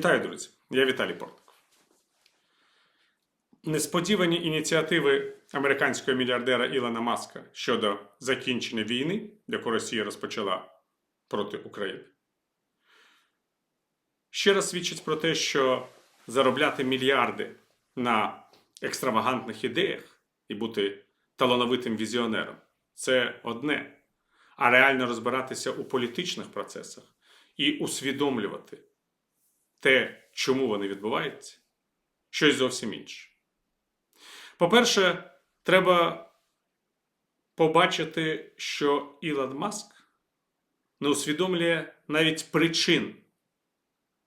Вітаю, друзі! Я Віталій Портников. Несподівані ініціативи американського мільярдера Ілона Маска щодо закінчення війни, яку Росія розпочала проти України, ще раз свідчить про те, що заробляти мільярди на екстравагантних ідеях і бути талановитим візіонером це одне. А реально розбиратися у політичних процесах і усвідомлювати те, чому вони відбуваються, щось зовсім інше. По-перше, треба побачити, що Ілон Маск не усвідомлює навіть причин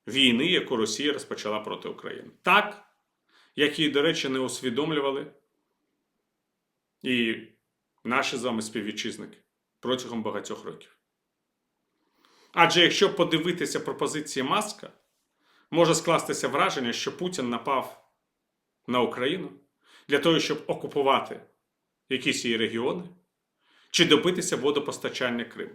війни, яку Росія розпочала проти України. Так, як і, до речі, не усвідомлювали і наші з вами співвітчизники протягом багатьох років. Адже якщо подивитися пропозиції Маска, може скластися враження, що Путін напав на Україну для того, щоб окупувати якісь її регіони чи добитися водопостачання Криму.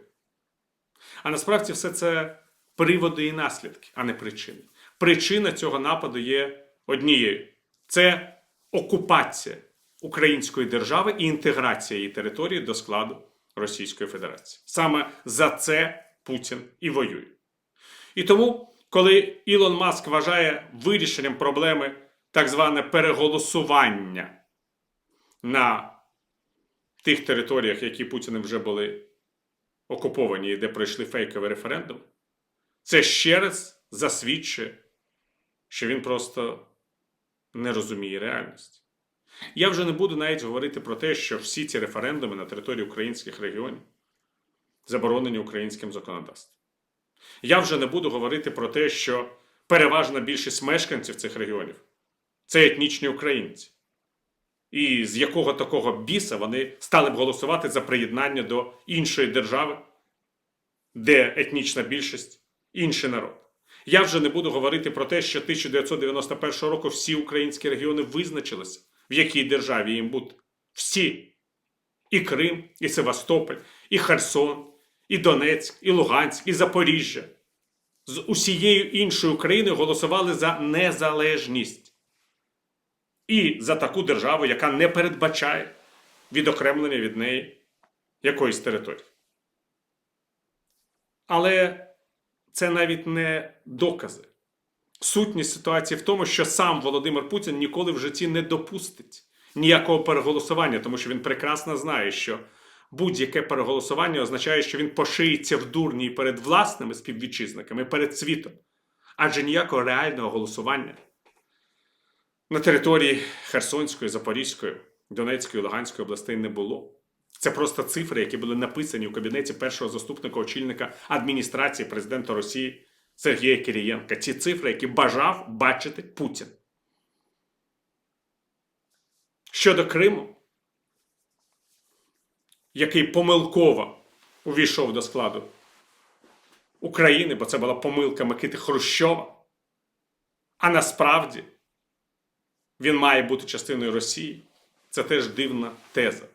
А насправді все це приводи і наслідки, а не причини. Причина цього нападу є однією: це окупація української держави і інтеграція її території до складу Російської Федерації. Саме за це Путін і воює. І тому, коли Ілон Маск вважає вирішенням проблеми так зване переголосування на тих територіях, які Путіним вже були окуповані і де пройшли фейкові референдуми, це ще раз засвідчує, що він просто не розуміє реальності. Я вже не буду навіть говорити про те, що всі ці референдуми на території українських регіонів заборонені українським законодавством. Я вже не буду говорити про те, що переважна більшість мешканців цих регіонів це етнічні українці. І з якого такого біса вони стали б голосувати за приєднання до іншої держави, де етнічна більшість інший народ. Я вже не буду говорити про те, що 1991 року всі українські регіони визначилися, в якій державі їм бути. Всі. І Крим, і Севастополь, і Херсон, і Донецьк, і Луганськ, і Запоріжжя. З усією іншою Україною голосували за незалежність. І за таку державу, яка не передбачає відокремлення від неї якоїсь території. Але це навіть не докази. Сутність ситуації в тому, що сам Володимир Путін ніколи в житті не допустить ніякого переголосування, тому що він прекрасно знає, що будь-яке переголосування означає, що він пошиється в дурні перед власними співвітчизниками, перед світом. Адже ніякого реального голосування на території Херсонської, Запорізької, Донецької, Луганської областей не було. Це просто цифри, які були написані у кабінеті першого заступника очільника адміністрації президента Росії Сергія Кирієнка. Ці цифри, які бажав бачити Путін. Щодо Криму, який помилково увійшов до складу України, бо це була помилка Микити Хрущова, а насправді він має бути частиною Росії. Це теж дивна теза.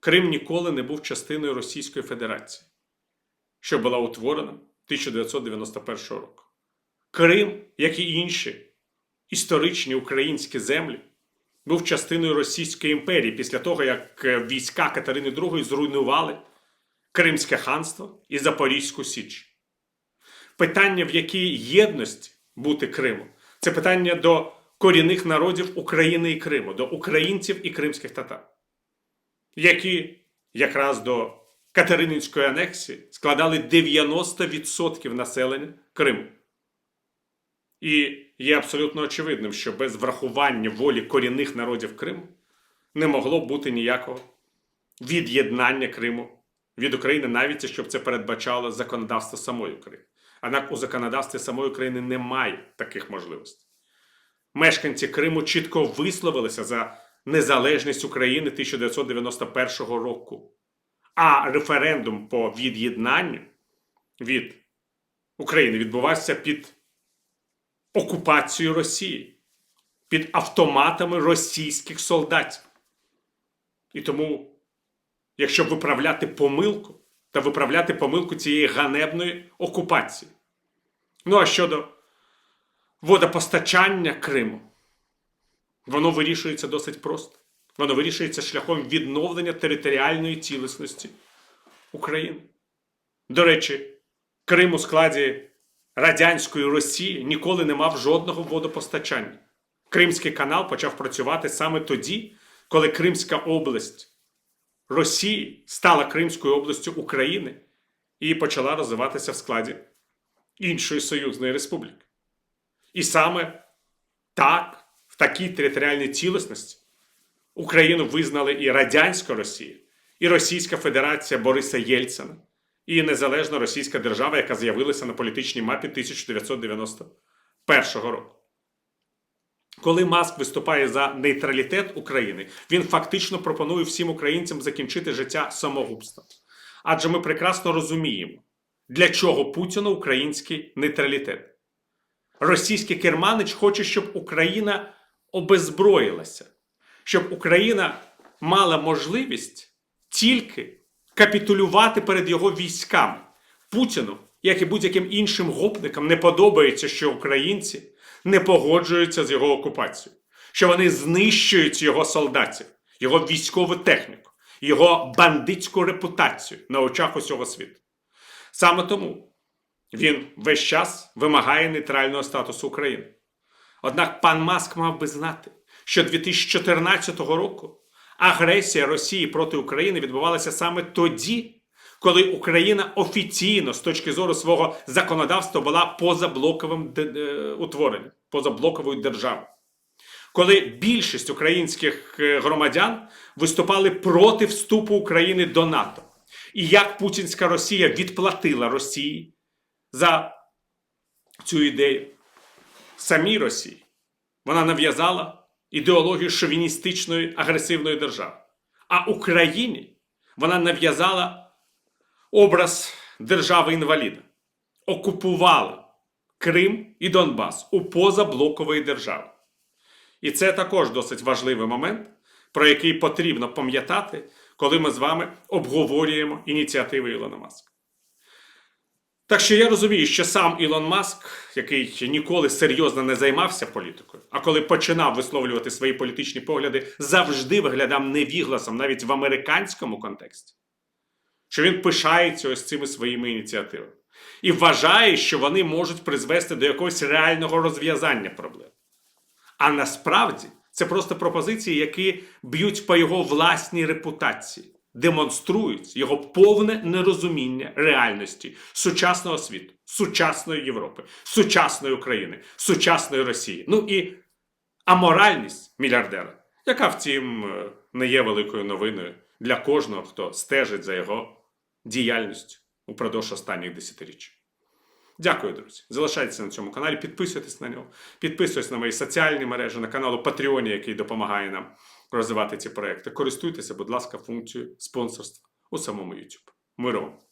Крим ніколи не був частиною Російської Федерації, що була утворена 1991 року. Крим, як і інші історичні українські землі, був частиною Російської імперії після того, як війська Катерини II зруйнували Кримське ханство і Запорізьку Січ. Питання, в якій єдності бути Кримом, це питання до корінних народів України і Криму, до українців і кримських татар, які якраз до Катерининської анексії складали 90% населення Криму. І є абсолютно очевидним, що без врахування волі корінних народів Криму не могло бути ніякого від'єднання Криму від України, навіть якщо б це передбачало законодавство самої України. Однак у законодавстві самої України немає таких можливостей. Мешканці Криму чітко висловилися за незалежність України 1991 року. А референдум по від'єднанню від України відбувався під окупацією Росії, під автоматами російських солдатів. І тому, якщо виправляти помилку, то виправляти помилку цієї ганебної окупації. Ну а щодо водопостачання Криму. Воно вирішується досить просто. Воно вирішується шляхом відновлення територіальної цілісності України. До речі, Крим у складі радянської Росії ніколи не мав жодного водопостачання. Кримський канал почав працювати саме тоді, коли Кримська область Росії стала Кримською областю України і почала розвиватися в складі іншої союзної республіки. І саме так, в такій територіальній цілісності Україну визнали і Радянська Росія, і Російська Федерація Бориса Єльцина, і незалежна російська держава, яка з'явилася на політичній мапі 1991 року. Коли Маск виступає за нейтралітет України, він фактично пропонує всім українцям закінчити життя самогубством. Адже ми прекрасно розуміємо, для чого Путіну український нейтралітет. Російський керманич хоче, щоб Україна обезброїлася, щоб Україна мала можливість тільки капітулювати перед його військами. Путіну, як і будь-яким іншим гопникам, не подобається, що українці не погоджуються з його окупацією, що вони знищують його солдатів, його військову техніку, його бандитську репутацію на очах усього світу. Саме тому він весь час вимагає нейтрального статусу України. Однак пан Маск мав би знати, що 2014 року агресія Росії проти України відбувалася саме тоді, коли Україна офіційно з точки зору свого законодавства була позаблоковим е, утворенням, позаблоковою державою. Коли більшість українських е, громадян виступали проти вступу України до НАТО, і як путінська Росія відплатила Росії за цю ідею? Самій Росії, вона нав'язала ідеологію шовіністичної агресивної держави. А Україні вона нав'язала образ держави-інваліда, окупувала Крим і Донбас у позаблокової держави. І це також досить важливий момент, про який потрібно пам'ятати, коли ми з вами обговорюємо ініціативи Ілона Маска. Так що я розумію, що сам Ілон Маск, який ніколи серйозно не займався політикою, а коли починав висловлювати свої політичні погляди, завжди виглядав невігласом навіть в американському контексті, що він пишається ось цими своїми ініціативами і вважає, що вони можуть призвести до якогось реального розв'язання проблем. А насправді це просто пропозиції, які б'ють по його власній репутації, демонструють його повне нерозуміння реальності сучасного світу, сучасної Європи, сучасної України, сучасної Росії. Ну і аморальність мільярдера, яка, втім, е, не є великою новиною для кожного, хто стежить за його діяльністю упродовж останніх десятиріч. Дякую, друзі. Залишайтеся на цьому каналі, підписуйтесь на нього, підписуйтесь на мої соціальні мережі, на канал у Патреоні, який допомагає нам розвивати ці проекти. Користуйтеся, будь ласка, функцією спонсорства у самому YouTube. Вам!